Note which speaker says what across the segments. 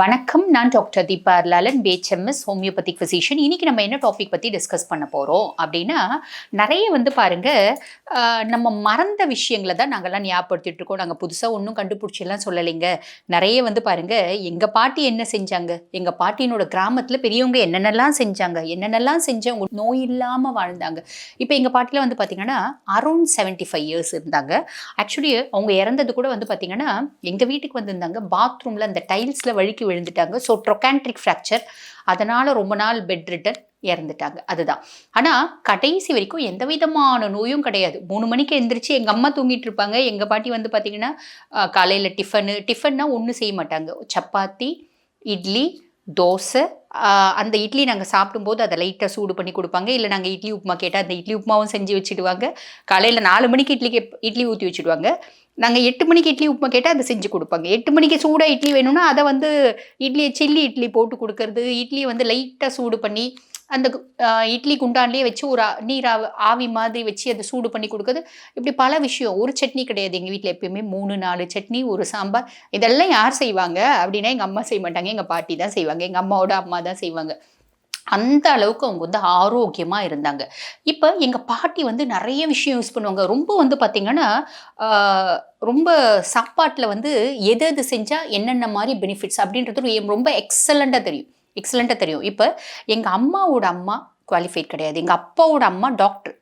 Speaker 1: வணக்கம். நான் doctor Deepa Lalan BHMS homeopathic physician இன்னைக்கு நம்ம என்ன டாபிக் பற்றி டிஸ்கஸ் பண்ண போகிறோம் அப்படின்னா நிறைய வந்து பாருங்கள் நம்ம மறந்த விஷயங்களை தான் நாங்கள்லாம் ஞாபகப்படுத்திட்டு இருக்கோம். நாங்கள் புதுசாக ஒன்றும் கண்டுபிடிச்செல்லாம் சொல்லலைங்க. நிறைய வந்து பாருங்கள் எங்கள் பாட்டி என்ன செஞ்சாங்க? எங்கள் பாட்டியினோட கிராமத்தில் பெரியவங்க என்னென்னலாம் செஞ்சாங்க? என்னென்னலாம் செஞ்சவங்க நோய் இல்லாமல் வாழ்ந்தாங்க? இப்போ எங்கள் பாட்டியில் வந்து பார்த்தீங்கன்னா அரௌண்ட் செவன்ட்டி ஃபைவ் இயர்ஸ் இருந்தாங்க. ஆக்சுவலி அவங்க இறந்தது கூட வந்து பார்த்திங்கன்னா எங்கள் வீட்டுக்கு வந்திருந்தாங்க. பாத்ரூமில் அந்த டைல்ஸில் வழுக்கி விழுந்துட்டாங்க. ஸோ ட்ரொகான்ட்ரிக் ஃப்ராக்சர் அதனால் ரொம்ப நாள் பெட் ரிட்டன் இறந்துட்டாங்க. அதுதான். ஆனால் கடைசி வரைக்கும் எந்த விதமான நோயும் கிடையாது. மூணு மணிக்கு எந்திரிச்சு எங்கள் அம்மா தூங்கிட்டு இருப்பாங்க. எங்கள் பாட்டி வந்து பார்த்தீங்கன்னா காலையில் டிஃபனு டிஃபன்னா ஒன்றும் செய்ய மாட்டாங்க. சப்பாத்தி இட்லி தோசை அந்த இட்லி நாங்கள் சாப்பிடும்போது அதை லைட்டாக சூடு பண்ணி கொடுப்பாங்க. இல்லை நாங்கள் இட்லி உப்புமா கேட்டால் அந்த இட்லி உப்புமாவும் செஞ்சு வச்சுடுவாங்க. காலையில் நாலு மணிக்கு இட்லி கே இட்லி ஊற்றி வச்சுடுவாங்க. நாங்கள் எட்டு மணிக்கு இட்லி உப்புமா கேட்டால் அதை செஞ்சு கொடுப்பாங்க. எட்டு மணிக்கு சூடாக இட்லி வேணும்னா அதை வந்து இட்லியை சில்லி இட்லி போட்டு கொடுக்கறது இட்லியை வந்து லைட்டாக சூடு பண்ணி அந்த இட்லி குண்டான்லேயே வச்சு ஒரு ஆ- நீர் ஆவி ஆவி மாதிரி வச்சு அதை சூடு பண்ணி கொடுக்குறது. இப்படி பல விஷயம். ஒரு சட்னி கிடையாது எங்கள் வீட்டில் எப்பயுமே. மூணு நாலு சட்னி ஒரு சாம்பார். இதெல்லாம் யார் செய்வாங்க அப்படின்னா எங்கள் அம்மா செய்ய மாட்டாங்க. எங்கள் பாட்டி தான் செய்வாங்க. எங்கள் அம்மாவோட அம்மா தான் செய்வாங்க. அந்த அளவுக்கு அவங்க வந்து ஆரோக்கியமாக இருந்தாங்க. இப்போ எங்கள் பாட்டி வந்து நிறைய விஷயம் யூஸ் பண்ணுவாங்க. ரொம்ப வந்து பார்த்திங்கன்னா ரொம்ப சாப்பாட்டில் வந்து எது எது செஞ்சால் என்னென்ன மாதிரி பெனிஃபிட்ஸ் அப்படின்றது ரொம்ப எக்ஸலண்ட்டாக தெரியும். எக்ஸலண்ட்டாக தெரியும். இப்போ எங்கள் அம்மாவோட அம்மா குவாலிஃபைட் கிடையாது. எங்கள் அப்பாவோட அம்மா டாக்டர்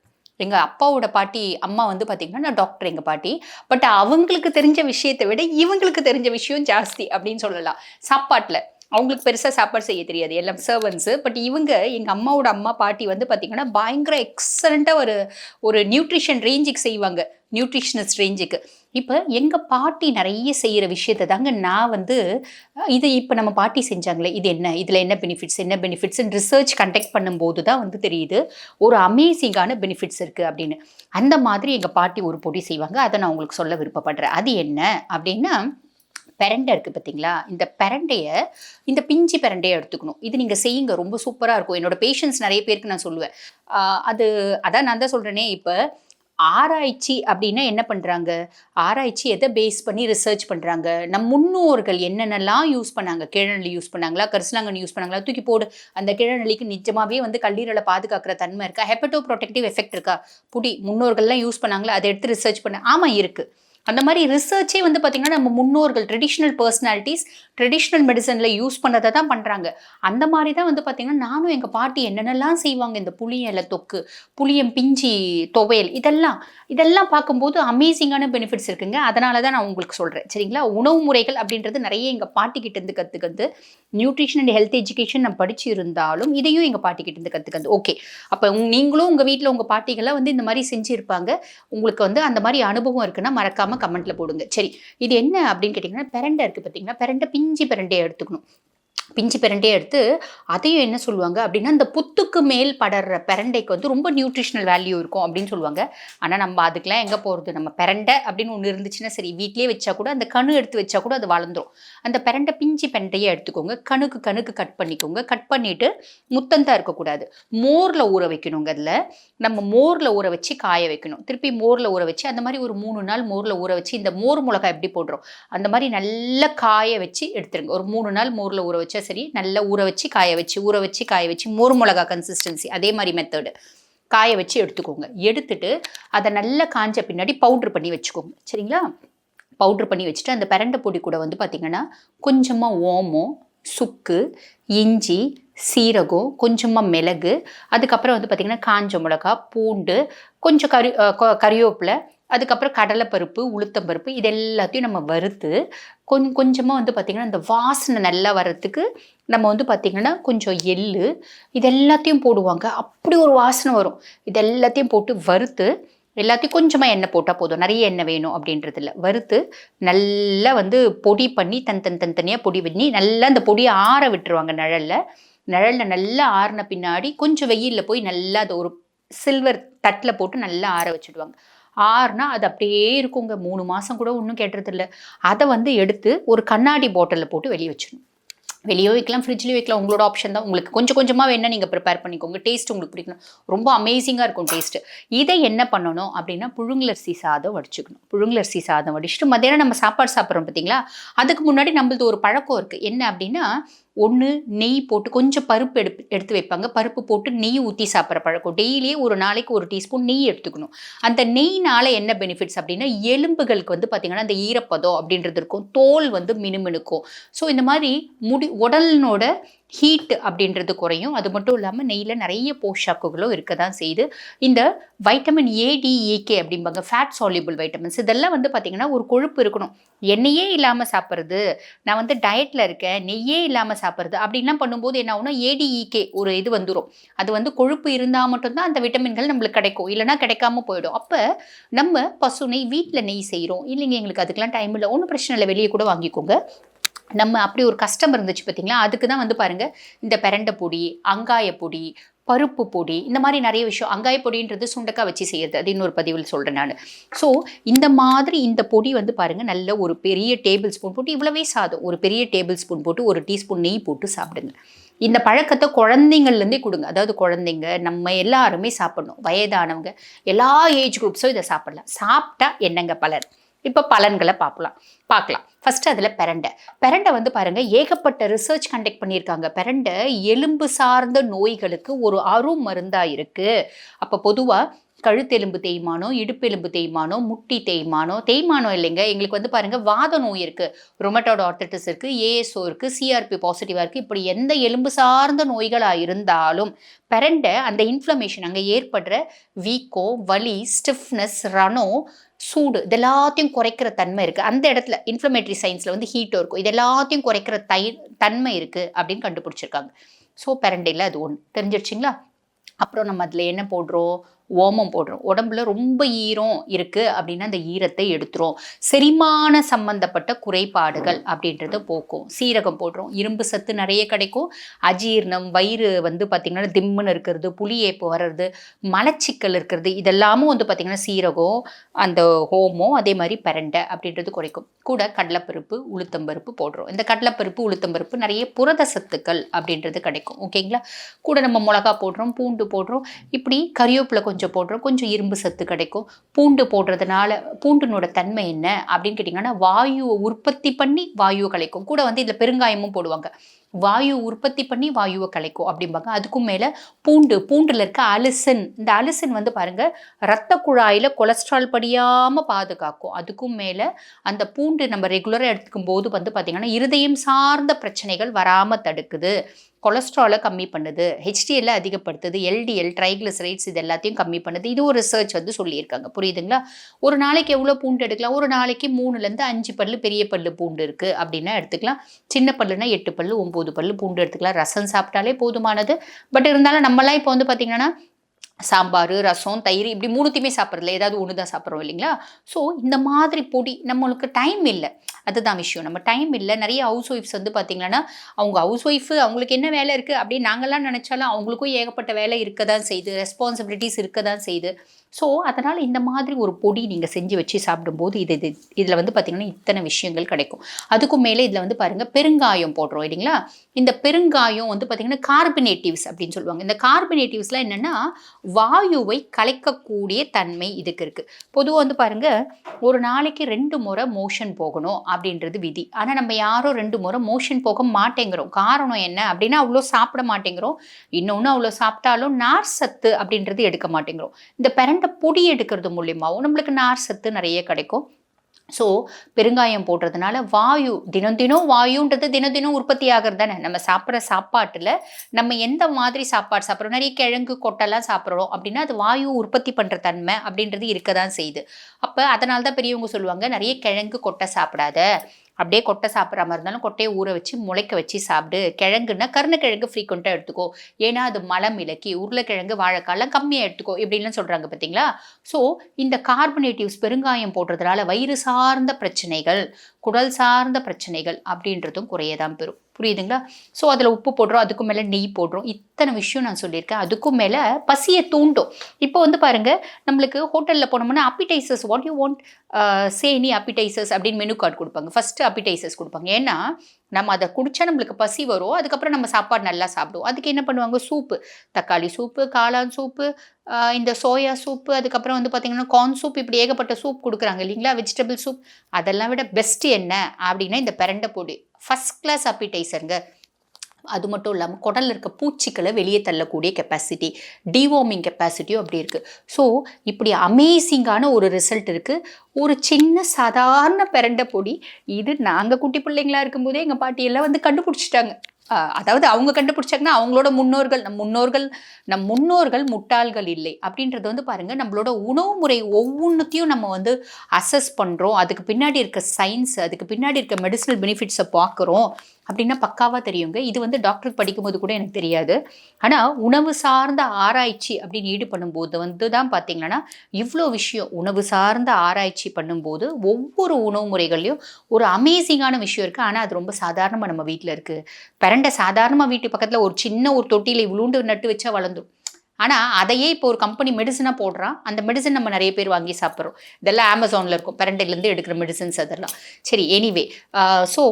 Speaker 1: எங்கள் அப்பாவோட பாட்டி அம்மா வந்து பார்த்திங்கன்னா டாக்டர் எங்கள் பாட்டி. பட் அவங்களுக்கு தெரிஞ்ச விஷயத்தை விட இவங்களுக்கு தெரிஞ்ச விஷயம் ஜாஸ்தி அப்படின்னு சொல்லலாம். சாப்பாட்டில். அவங்களுக்கு பெருசாக சாப்பாடு செய்ய தெரியாது. எல்லாம் சர்வன்ஸு பட் இவங்க எங்கள் அம்மாவோட அம்மா பாட்டி வந்து பார்த்திங்கன்னா பயங்கர எக்ஸலண்ட்டாக ஒரு ஒரு நியூட்ரிஷன் ரேஞ்சுக்கு செய்வாங்க. நியூட்ரிஷனிஸ்ட் ரேஞ்சுக்கு இப்போ எங்கள் பாட்டி நிறைய செய்கிற விஷயத்தை தாங்க நான் வந்து இது இப்போ நம்ம பாட்டி செஞ்சாங்களே இது என்ன? இதில் என்ன பெனிஃபிட்ஸ் என்ன பெனிஃபிட்ஸ் ரிசர்ச் கண்டக்ட் பண்ணும்போது தான் வந்து தெரியுது. ஒரு அமேசிங்கான பெனிஃபிட்ஸ் இருக்குது அப்படின்னு. அந்த மாதிரி எங்கள் பாட்டி ஒரு பொடி செய்வாங்க. அதை நான் உங்களுக்கு சொல்ல விருப்பப்படுறேன். அது என்ன? அப்படின்னா பெரண்டை இருக்குது பார்த்தீங்களா இந்த பெரண்டையை இந்த பிஞ்சு பெரண்டையை எடுத்துக்கணும். இது நீங்கள் செய்யுங்க ரொம்ப சூப்பராக இருக்கும். என்னோட பேஷண்ட்ஸ் நிறைய பேருக்கு நான் சொல்லுவேன். அது அதான் நான் தான் சொல்கிறேனே இப்போ ஆராய்ச்சி அப்படின்னா என்ன பண்ணுறாங்க ஆராய்ச்சி எதை பேஸ் பண்ணி ரிசர்ச் பண்ணுறாங்க நம் முன்னோர்கள் என்னென்னலாம் யூஸ் பண்ணாங்க? கிழநெல்லி யூஸ் பண்ணாங்களா? கரிசலாங்கண்ணி யூஸ் பண்ணாங்களா? தூக்கி போடு. அந்த கிழநெல்லிக்கு நிஜமாகவே வந்து கல்லீரலை பாதுகாக்கிற தன்மை இருக்கா? ஹெப்படோ ப்ரொடெக்டிவ் எஃபெக்ட் இருக்கா? புடி முன்னோர்கள்லாம் யூஸ் பண்ணாங்களா? அதை எடுத்து ரிசர்ச் பண்ண ஆமாம் இருக்குது அந்த மாதிரி ரிசர்ச்சே வந்து பார்த்திங்கன்னா நம்ம முன்னோர்கள் ட்ரெடிஷ்னல் பர்சனாலிட்டிஸ் ட்ரெடிஷ்னல் மெடிசனில் யூஸ் பண்ணதை தான் பண்ணுறாங்க அந்த மாதிரி தான் வந்து பார்த்திங்கன்னா நானும் எங்கள் பாட்டி என்னென்னலாம் செய்வாங்க? இந்த புளியலை தொக்கு புளியம் பிஞ்சி துவையல் இதெல்லாம் இதெல்லாம் பார்க்கும்போது அமேசிங்கான பெனிஃபிட்ஸ் இருக்குங்க. அதனால தான் நான் உங்களுக்கு சொல்கிறேன் சரிங்களா? உணவு முறைகள் அப்படின்றது நிறைய எங்கள் பாட்டிக்கிட்டேருந்து கற்றுக்கிறது நியூட்ரிஷன் அண்ட் ஹெல்த் எஜுகேஷன் நான் படிச்சு இருந்தாலும் இதையும் எங்கள் பாட்டிக்கிட்டேருந்து கற்றுக்கிறது ஓகே அப்போ நீங்களும் உங்கள் வீட்டில் உங்கள் பாட்டிகள்லாம் வந்து இந்த மாதிரி செஞ்சுருப்பாங்க. உங்களுக்கு வந்து அந்த மாதிரி அனுபவம் இருக்குன்னா மறக்காமல் கமெண்ட்டில் போடுங்க. சரி இது என்ன அப்படின்னு கேட்டிங்கன்னா பெரண்டை இருக்குது பார்த்தீங்கன்னா பெரண்டை பிஞ்சி பெரண்டையை எடுத்துக்கணும். பிஞ்சு பெரண்டையை எடுத்து அதையும் என்ன சொல்லுவாங்க அப்படின்னா இந்த புத்துக்கு மேல் படர்ற பெரண்டைக்கு வந்து ரொம்ப நியூட்ரிஷனல் வேல்யூ இருக்கும் அப்படின்னு சொல்லுவாங்க. ஆனால் நம்ம அதுக்கெலாம் எங்கே போகிறது நம்ம பெரண்டை அப்படின்னு ஒன்று இருந்துச்சுன்னா சரி வீட்லேயே வச்சா கூட அந்த கணு எடுத்து வச்சா கூட அது வளர்ந்துடும் அந்த பெரண்டை பிஞ்சு பெரண்டையை எடுத்துக்கோங்க. கணுக்கு கணுக்கு கட் பண்ணிக்கோங்க. கட் பண்ணிவிட்டு முத்தந்தா இருக்கக்கூடாது. மோரில் ஊற வைக்கணுங்க அதில். நம்ம மோரில் ஊற வச்சு காய வைக்கணும். திருப்பி மோரில் ஊற வச்சு அந்த மாதிரி ஒரு மூணு நாள் மோரில் ஊற வச்சு இந்த மோர் மிளகாய் எப்படி போடுறோம்? அந்த மாதிரி நல்லா காய வச்சு எடுத்துருங்க. ஒரு மூணு நாள் மோரில் ஊற வச்சு சரி நல்லா ஊற வச்சு காய வச்சு ஊற வச்சு காய வச்சு மோர் மிளகா கன்சிஸ்டன்சி அதே மாதிரி மெத்தடு காய வச்சு எடுத்துக்கோங்க. எடுத்துட்டு அதை நல்லா காஞ்ச பின்னாடி பவுட்ரு பண்ணி வச்சுக்கோங்க. சரிங்களா? பவுட்ரு பண்ணி வச்சுட்டு அந்த பிரண்டை பொடி கூட வந்து பார்த்திங்கன்னா கொஞ்சமாக ஓமம் சுக்கு இஞ்சி சீரகம் கொஞ்சமாக மிளகு அதுக்கப்புறம் வந்து பார்த்திங்கன்னா காஞ்ச மிளகா பூண்டு கொஞ்சம் கறி கறிவேப்பிலை அதுக்கப்புறம் கடலைப்பருப்பு உளுத்தம்பருப்பு இது எல்லாத்தையும் நம்ம வறுத்து கொஞ்சம் கொஞ்சமாக வந்து பார்த்திங்கன்னா இந்த வாசனை நல்லா வர்றதுக்கு நம்ம வந்து பார்த்திங்கன்னா கொஞ்சம் எள்ளு இது எல்லாத்தையும் போடுவாங்க. அப்படி ஒரு வாசனை வரும். இது எல்லாத்தையும் போட்டு வறுத்து எல்லாத்தையும் கொஞ்சமாக எண்ணெய் போட்டால் போதும். நிறைய எண்ணெய் வேணும் அப்படின்றதில்ல வறுத்து நல்லா வந்து பொடி பண்ணி தன் தன் தன் தனியாக பொடி பண்ணி நல்லா அந்த பொடியை ஆற விட்டுருவாங்க நிழலில். நிழலில் நல்லா ஆறின பின்னாடி கொஞ்சம் வெயிலில் போய் நல்லா அதை ஒரு சில்வர் தட்டில் போட்டு நல்லா ஆற வச்சுடுவாங்க. ஆறுனா அது அப்படியே இருக்குங்க. மூணு மாதம் கூட ஒன்றும் கேட்டுறதில்ல. அதை வந்து எடுத்து ஒரு கண்ணாடி பாட்டிலில் போட்டு வெளியே வச்சிடணும். வெளியே வைக்கலாம் ஃப்ரிட்ஜ்லேயும் வைக்கலாம். உங்களோட ஆப்ஷன் தான். உங்களுக்கு கொஞ்சம் கொஞ்சமாக வேணால் நீங்கள் ப்ரிப்பேர் பண்ணிக்கோங்க. டேஸ்ட் உங்களுக்கு பிடிக்கணும். ரொம்ப அமேசிங்காக இருக்கும் டேஸ்ட்டு இதை என்ன பண்ணணும் அப்படின்னா புழுங்கலரிசி சாதம் வடிச்சுக்கணும். புழுங்கலரிசி சாதம் வடிச்சுட்டு மத்தியானம் நம்ம சாப்பாடு சாப்பிட்றோம் பார்த்தீங்களா அதுக்கு முன்னாடி நம்மளது ஒரு பழக்கம் இருக்குது என்ன அப்படின்னா ஒன்று நெய் போட்டு கொஞ்சம் பருப்பு எடுப்பு எடுத்து வைப்பாங்க. பருப்பு போட்டு நெய் ஊற்றி சாப்பிட்ற பழக்கம். டெய்லியே ஒரு நாளைக்கு ஒரு டீஸ்பூன் நெய் எடுத்துக்கணும். அந்த நெய்னால என்ன பெனிஃபிட்ஸ் அப்படின்னா எலும்புகளுக்கு வந்து பார்த்திங்கன்னா அந்த ஈரப்பதம் அப்படின்றது இருக்கும். தோல் வந்து மினுமினுக்கும். ஸோ இந்த மாதிரி முடி உடலினோட ஹீட் அப்படின்றது குறையும். அது மட்டும் இல்லாமல் நெய்யில் நிறைய போஷாக்குகளும் இருக்க தான் செய்யுது. இந்த வைட்டமின் ஏடிஏகே அப்படிம்பாங்க. ஃபேட் சால்யூபிள் வைட்டமின்ஸ் இதெல்லாம் வந்து பார்த்திங்கன்னா ஒரு கொழுப்பு இருக்கணும். எண்ணெயே இல்லாமல் சாப்பிட்றது. நான் வந்து டயட்டில் இருக்கேன். நெய்யே இல்லாமல் சாப்பிட்றது. அப்படின்லாம் பண்ணும்போது என்ன ஆகும்னா ஏடிஇகே e, ஒரு இது வந்துடும் அது வந்து கொழுப்பு இருந்தால் மட்டும்தான் அந்த விட்டமின்கள் நம்மளுக்கு கிடைக்கும். இல்லைனா கிடைக்காம போயிடும். அப்போ நம்ம பசு நெய் வீட்டில் நெய் செய்கிறோம் இல்லைங்க எங்களுக்கு அதுக்கெலாம் டைம் இல்லை. ஒன்றும் பிரச்சனை இல்லை. வெளியே கூட வாங்கிக்கோங்க. நம்ம அப்படி ஒரு கஷ்டம் இருந்துச்சு பார்த்தீங்களா அதுக்கு தான் வந்து பாருங்கள் இந்த பெரண்டை பொடி அங்காய பொடி பருப்பு பொடி இந்த மாதிரி நிறைய விஷயம் அங்காய பொடின்றது சுண்டக்காய் வச்சு செய்யறது அது இன்னொரு பதிவில் சொல்கிறேன் நான். ஸோ இந்த மாதிரி இந்த பொடி வந்து பாருங்கள் நல்ல ஒரு பெரிய டேபிள் ஸ்பூன் போட்டு இவ்வளவே சாதம் ஒரு பெரிய டேபிள் ஸ்பூன் போட்டு ஒரு டீஸ்பூன் நெய் போட்டு சாப்பிடுங்க. இந்த பழக்கத்தை குழந்தைங்கள்லேருந்தே கொடுங்க. அதாவது குழந்தைங்க நம்ம எல்லாருமே சாப்பிடணும். வயதானவங்க எல்லா ஏஜ் குரூப்ஸும் இதை சாப்பிடலாம். சாப்பிட்டா என்னங்க பலர் இப்போ பலன்களை பார்க்கலாம் பார்க்கலாம். ஃபர்ஸ்ட் அதில் பெரண்டை. பெரண்டை வந்து பாருங்கள் ஏகப்பட்ட ரிசர்ச் கண்டக்ட் பண்ணியிருக்காங்க. பெரண்டை எலும்பு சார்ந்த நோய்களுக்கு ஒரு அரும் மருந்தாக இருக்குது அப்போ பொதுவாக கழுத்தெலும்பு தேய்மானம் இடுப்பெலும்பு தேய்மானம் முட்டி தேய்மானம் தேய்மானம் இல்லைங்க. எங்களுக்கு வந்து பாருங்கள் வாத நோய் இருக்குது ரொமட்டோட ஆர்த்திட்டிஸ் இருக்குது ஏஎஸ்ஓ இருக்குது சிஆர்பி பாசிட்டிவாக இருக்குது இப்படி எந்த எலும்பு சார்ந்த நோய்களாக இருந்தாலும் பெரண்டை அந்த இன்ஃப்ளமேஷன் அங்கே ஏற்படுற வீக்கோ வலி ஸ்டிஃப்னஸ் ரனோ சூடு இது எல்லாத்தையும் குறைக்கிற தன்மை இருக்குது அந்த இடத்துல இன்ஃப்ளமேட்டரி சயின்ஸில் வந்து ஹீட்டும் இருக்கும். இது எல்லாத்தையும் குறைக்கிற தை தன்மை இருக்குது அப்படின்னு கண்டுபிடிச்சிருக்காங்க. ஸோ பெரண்டையில் அது ஒன்று தெரிஞ்சிருச்சிங்களா? அப்புறம் நம்ம அதில் என்ன போடுறோம். ஓமம் போடுறோம். உடம்புல ரொம்ப ஈரம் இருக்குது அப்படின்னா அந்த ஈரத்தை எடுத்துரும். செரிமான சம்பந்தப்பட்ட குறைபாடுகள் அப்படின்றத போக்கும். சீரகம் போடுறோம். இரும்பு சத்து நிறைய கிடைக்கும். அஜீர்ணம் வயிறு வந்து பார்த்திங்கன்னா திம்முன்னு இருக்கிறது புளியேப்பு வர்றது மலச்சிக்கல் இருக்கிறது இதெல்லாமும் வந்து பார்த்திங்கன்னா சீரகம் அந்த ஹோமம் அதே மாதிரி பரண்டை அப்படின்றது குறைக்கும். கூட கடலைப்பருப்பு உளுத்தம்பருப்பு போடுறோம். இந்த கடலைப்பருப்பு உளுத்தம்பருப்பு நிறைய புரத சத்துக்கள் அப்படின்றது கிடைக்கும். ஓகேங்களா? கூட நம்ம மிளகா போடுறோம் பூண்டு போடுறோம். இப்படி கறிவேப்பிலை கொஞ்சம் கொஞ்சம் போடுறோம் கொஞ்சம் இரும்பு சத்து கிடைக்கும். பூண்டு போடுறதுனால பூண்டுனோட தன்மை என்ன அப்படின்னு கேட்டிங்கன்னா வாயுவை உற்பத்தி பண்ணி வாயுவை கலைக்கும். கூட வந்து இதில் பெருங்காயமும் போடுவாங்க. வாயு உற்பத்தி பண்ணி வாயுவை கலைக்கும் அப்படிம்பாங்க. அதுக்கும் மேலே பூண்டு பூண்டில் இருக்க அலிசன். இந்த அலிசன் வந்து பாருங்கள் ரத்த குழாயில் கொலஸ்ட்ரால் படியாமல் பாதுகாக்கும். அதுக்கும் மேலே அந்த பூண்டு நம்ம ரெகுலராக எடுத்துக்கும் போது வந்து பார்த்திங்கன்னா இருதயம் சார்ந்த பிரச்சனைகள் வராமல் தடுக்குது. கொலஸ்ட்ராலை கம்மி பண்ணுது ஹெச்டிஎல்லை அதிகப்படுத்துது எல்டிஎல் ட்ரைக்ளிசரைட்ஸ் இது எல்லாத்தையும் கம்மி பண்ணுது. இது ஒரு ரிசர்ச் வந்து சொல்லியிருக்காங்க. புரியுதுங்களா? ஒரு நாளைக்கு எவ்வளோ பூண்டு எடுக்கலாம்? ஒரு நாளைக்கு மூணுலேருந்து அஞ்சு பல்லு பெரிய பல்லு பூண்டு இருக்குது அப்படின்னா எடுத்துக்கலாம். சின்ன பல்லுனா எட்டு பல்லு ஒம்பது பல்லு பூண்டு எடுத்துக்கலாம். ரசம் சாப்பிட்டாலே போதுமானது. பட் இருந்தாலும் நம்மளாம் இப்போ வந்து பார்த்திங்கன்னா சாம்பார் ரசம் தயிர் இப்படி மூணுத்தையுமே சாப்பிட்றதுல ஏதாவது ஒன்று தான் சாப்பிட்றோம் இல்லைங்களா? ஸோ இந்த மாதிரி பொடி நம்மளுக்கு டைம் இல்லை. அதுதான் விஷயம். நம்ம டைம் இல்லை. நிறைய ஹவுஸ் ஒய்ஃப்ஸ் வந்து பார்த்திங்கன்னா அவங்க ஹவுஸ் ஒய்ஃபு அவங்களுக்கு என்ன வேலை இருக்குது அப்படின்னு நாங்கள்லாம் நினச்சாலும் அவங்களுக்கும் ஏகப்பட்ட வேலை இருக்க தான் செய்யுது ரெஸ்பான்சிபிலிட்டிஸ் இருக்க தான் செய்யுது ஸோ அதனால் இந்த மாதிரி ஒரு பொடி நீங்கள் செஞ்சு வச்சு சாப்பிடும்போது இது இது இதில் வந்து பார்த்திங்கன்னா இத்தனை விஷயங்கள் கிடைக்கும். அதுக்கும் மேலே இதில் வந்து பாருங்கள் பெருங்காயம் போடுறோம் இல்லைங்களா? இந்த பெருங்காயம் வந்து பார்த்திங்கன்னா கார்பனேட்டிவ்ஸ் அப்படின்னு சொல்லுவாங்க. இந்த கார்பனேட்டிவ்ஸ்லாம் என்னென்னா வாயுவை கலைக்கக்கூடிய தன்மை இதுக்கு இருக்குது பொதுவாக வந்து பாருங்கள் ஒரு நாளைக்கு ரெண்டு முறை மோஷன் போகணும் அப்படின்றது விதி. ஆனால் நம்ம யாரும் ரெண்டு முறை மோஷன் போக மாட்டேங்கிறோம். காரணம் என்ன அப்படின்னா அவ்வளோ சாப்பிட மாட்டேங்கிறோம். இன்னொன்று அவ்வளோ சாப்பிட்டாலும் நார் சத்து அப்படின்றது எடுக்க மாட்டேங்கிறோம். இந்த பெரண்ட் அந்த பொடி எடுக்கிறது மூலியமாகவும் நம்மளுக்கு நார் சத்து நிறைய கிடைக்கும். ஸோ பெருங்காயம் போடுறதுனால வாயு தினம் தினம் வாயுன்றது தினம் தினம் உற்பத்தி ஆகிறது தானே நம்ம சாப்பிட்ற சாப்பாட்டில் நம்ம எந்த மாதிரி சாப்பாடு சாப்பிட்றோம்? நிறைய கிழங்கு கொட்டைலாம் சாப்பிட்றோம். அப்படின்னா அது வாயு உற்பத்தி பண்ணுற தன்மை அப்படின்றது இருக்க தான் செய்யுது. அப்போ அதனால தான் பெரியவங்க சொல்லுவாங்க நிறைய கிழங்கு கொட்டை சாப்பிடாத. அப்படியே கொட்டை சாப்பிட்ற மாதிரி இருந்தாலும் கொட்டையை ஊற வச்சு முளைக்க வச்சு சாப்பிடு. கிழங்குன்னா கருணக்கிழங்கு ஃப்ரீக்வெண்ட்டாக எடுத்துக்கோ. ஏன்னா அது மலம் இலக்கி உருளைக்கிழங்கு வாழைக்காலாம் கம்மியாக எடுத்துக்கோ இப்படின்லாம் சொல்கிறாங்க பார்த்தீங்களா? ஸோ இந்த கார்பனேட்டிவ்ஸ் பெருங்காயம் போடுறதுனால வயிறு சார்ந்த பிரச்சனைகள் குடல் சார்ந்த பிரச்சனைகள் அப்படின்றதும் குறைய தான் பெறும். புரியுதுங்களா? ஸோ அதில் உப்பு போடுறோம் அதுக்கும் மேலே நெய் போடுறோம். இத்தனை விஷயம் நான் சொல்லியிருக்கேன். அதுக்கும் மேலே பசியை தூண்டும். இப்போ வந்து பாருங்கள் நம்மளுக்கு ஹோட்டலில் போனோம்னா அப்பிடைசர்ஸ் வாட் யூ வாண்ட் சேனி அப்பிடைசர்ஸ் அப்படின்னு மெனு கார்டு கொடுப்பாங்க. ஃபஸ்ட்டு அப்பிடைசர்ஸ் கொடுப்பாங்க. ஏன்னா நம்ம அதை குடித்தா நம்மளுக்கு பசி வரும். அதுக்கப்புறம் நம்ம சாப்பாடு நல்லா சாப்பிடுவோம். அதுக்கு என்ன பண்ணுவாங்க? சூப்பு. தக்காளி சூப்பு காளான் சூப்பு இந்த சோயா சூப்பு அதுக்கப்புறம் வந்து பார்த்திங்கன்னா கார்ன் சூப் இப்படி ஏகப்பட்ட சூப் கொடுக்குறாங்க இல்லைங்களா? வெஜிடபிள் சூப் அதெல்லாம் விட பெஸ்ட்டு என்ன? அப்படின்னா இந்த பிரண்டை பொடி. ஃபஸ்ட் கிளாஸ் அப்பிடைசருங்க அது மட்டும் இல்லாமல் குடலில் இருக்க பூச்சிகளை வெளியே தள்ளக்கூடிய கெப்பாசிட்டி டிவார்மிங் கெப்பாசிட்டியும் அப்படி இருக்குது ஸோ இப்படி அமேசிங்கான ஒரு ரிசல்ட் இருக்குது ஒரு சின்ன சாதாரண பிரண்டை பொடி. இது நாங்கள் குட்டி பிள்ளைங்களா இருக்கும்போதே எங்கள் பாட்டியெல்லாம் வந்து கண்டுபிடிச்சிட்டாங்க. அதாவது அவங்க கண்டுபிடிச்சாங்கன்னா அவங்களோட முன்னோர்கள் நம் முன்னோர்கள் நம் முன்னோர்கள் முட்டாள்கள் இல்லை. அப்படின்றது வந்து பாருங்கள் நம்மளோட உணவு முறை ஒவ்வொன்றுத்தையும் நம்ம வந்து அசஸ் பண்ணுறோம் அதுக்கு பின்னாடி இருக்க சயின்ஸ் அதுக்கு பின்னாடி இருக்க மெடிசனல் பெனிஃபிட்ஸை பார்க்குறோம் அப்படின்னா பக்காவாக தெரியுங்க. இது வந்து டாக்டருக்கு படிக்கும்போது கூட எனக்கு தெரியாது. ஆனால் உணவு சார்ந்த ஆராய்ச்சி அப்படின்னு ஈடு பண்ணும்போது வந்து தான் பார்த்தீங்கன்னா இவ்வளோ விஷயம் உணவு சார்ந்த ஆராய்ச்சி பண்ணும்போது ஒவ்வொரு உணவு முறைகள்லையும் ஒரு அமேசிங்கான விஷயம் இருக்குது ஆனால் அது ரொம்ப சாதாரணமாக நம்ம வீட்டில் இருக்குது வறண்ட சாதாரணமாக வீட்டு பக்கத்தில் ஒரு சின்ன ஒரு தொட்டியில் இவ்வளோண்டு நட்டு வச்சா வளர்ந்துடும் ஆனால் அதையே இப்போ ஒரு கம்பெனி மெடிசனாக போடுறான். அந்த மெடிசன் நம்ம நிறைய பேர் வாங்கி சாப்பிட்றோம். இதெல்லாம் அமேசானில் இருக்கும். பிரண்டையிலேருந்து எடுக்கிற மெடிசன்ஸ் அதெல்லாம். சரி எனிவே ஸோ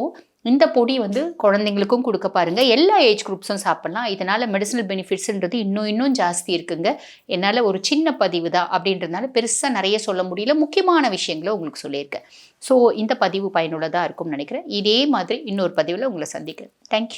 Speaker 1: இந்த பொடி வந்து குழந்தைங்களுக்கும் கொடுக்க பாருங்கள் எல்லா ஏஜ் குரூப்ஸும் சாப்பிட்லாம். இதனால் மெடிசனல் பெனிஃபிட்ஸுன்றது இன்னும் இன்னும் ஜாஸ்தி இருக்குங்க. என்னால் ஒரு சின்ன பதிவு தான் அப்படின்றதுனால பெருசாக நிறைய சொல்ல முடியல. முக்கியமான விஷயங்களை உங்களுக்கு சொல்லியிருக்கேன். ஸோ இந்த பதிவு பயனுள்ளதாக இருக்கும்னு நினைக்கிறேன். இதே மாதிரி இன்னொரு பதிவில் உங்களை சந்திக்கிறேன். தேங்க்யூ